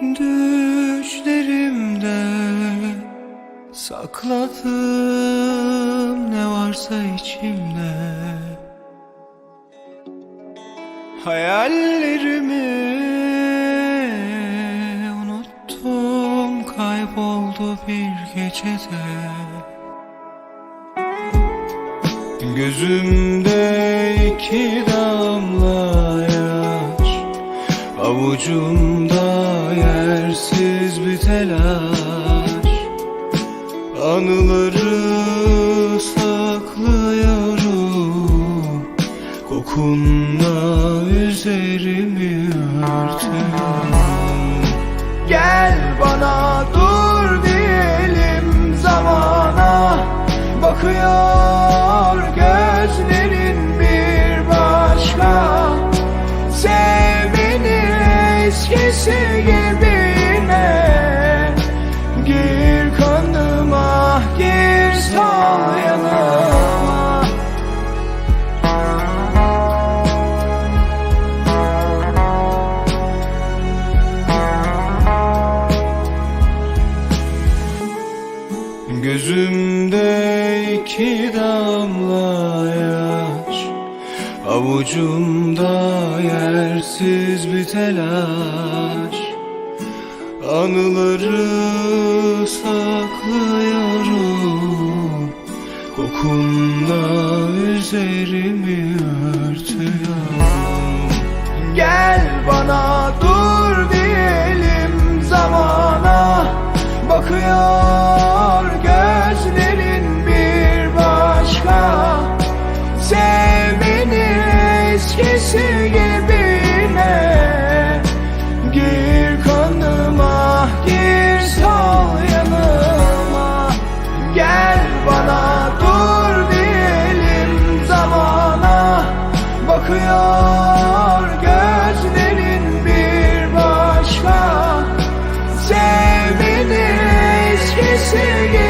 Düşlerimde sakladım ne varsa içimde. Hayallerimi unuttum kayboldu bir gecede. Gözümde iki damla Avucumda yersiz bir telaş. Anıları saklıyorum Kokunla üzerimi örtüyorum Gel bana dur diyelim zamana. Bakıyor gözlerin Gir kanıma gir sal yanıma. Gözümde iki damla yaş Avucumda yersiz bir telaş. Anıları saklıyorum. Kokunla üzerimi örtüyorum. Gel bana eskisi gibi yine Gir kanıma, gir sol yanıma. Gel bana dur diyelim zamana. Bakıyor gözlerin bir başka. Sevgini eskisi gibi